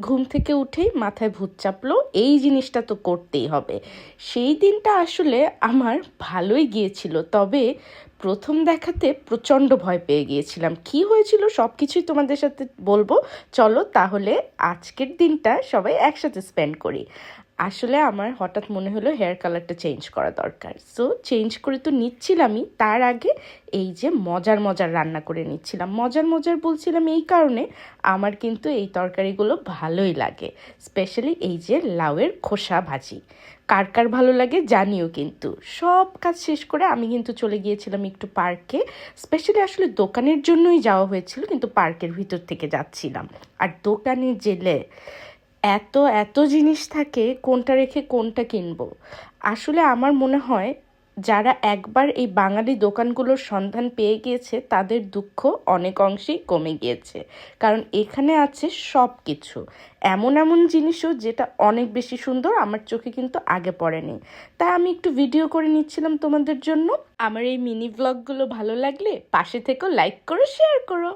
ঘুম থেকে উঠেই মাথায় ভূত চাপলো, এই জিনিসটা তো করতেই হবে। সেই দিনটা আসলে আমার ভালোই গিয়েছিল, তবে প্রথম দেখাতে প্রচণ্ড ভয় পেয়ে গিয়েছিলাম। কি হয়েছিল সব কিছুই তোমাদের সাথে বলব। চলো তাহলে আজকের দিনটা সবাই একসাথে স্পেন্ড করি। আসলে আমার হঠাৎ মনে হলো হেয়ার কালারটা চেঞ্জ করা দরকার। সো চেঞ্জ করে তো নিচ্ছিলামই, তার আগে এই যে মজার মজার রান্না করে নিচ্ছিলাম। মজার মজার বলছিলাম এই কারণে আমার কিন্তু এই তরকারিগুলো ভালোই লাগে স্পেশালি এই যে লাউয়ের খোসা ভাজি। কার কার ভালো লাগে জানিও কিন্তু। সব কাজ শেষ করে আমি কিন্তু চলে গিয়েছিলাম একটু পার্কে স্পেশালি আসলে দোকানের জন্যই যাওয়া হয়েছিল, কিন্তু পার্কের ভিতর থেকে যাচ্ছিলাম। আর দোকানে জেলে এত এত জিনিস থাকে কোনটা রেখে কোনটা কিনবো। আসলে আমার মনে হয় যারা একবার এই বাঙালি দোকানগুলোর সন্ধান পেয়ে গিয়েছে, তাদের দুঃখ অনেক অংশেই কমে গিয়েছে। কারণ এখানে আছে সব কিছু এমন এমন জিনিসও যেটা অনেক বেশি সুন্দর আমার চোখে কিন্তু আগে পড়েনি। তাই আমি একটু ভিডিও করে নিচ্ছিলাম তোমাদের জন্য। আমার এই মিনি ব্লগগুলো ভালো লাগলে পাশে থেকেও লাইক করো, শেয়ার করো।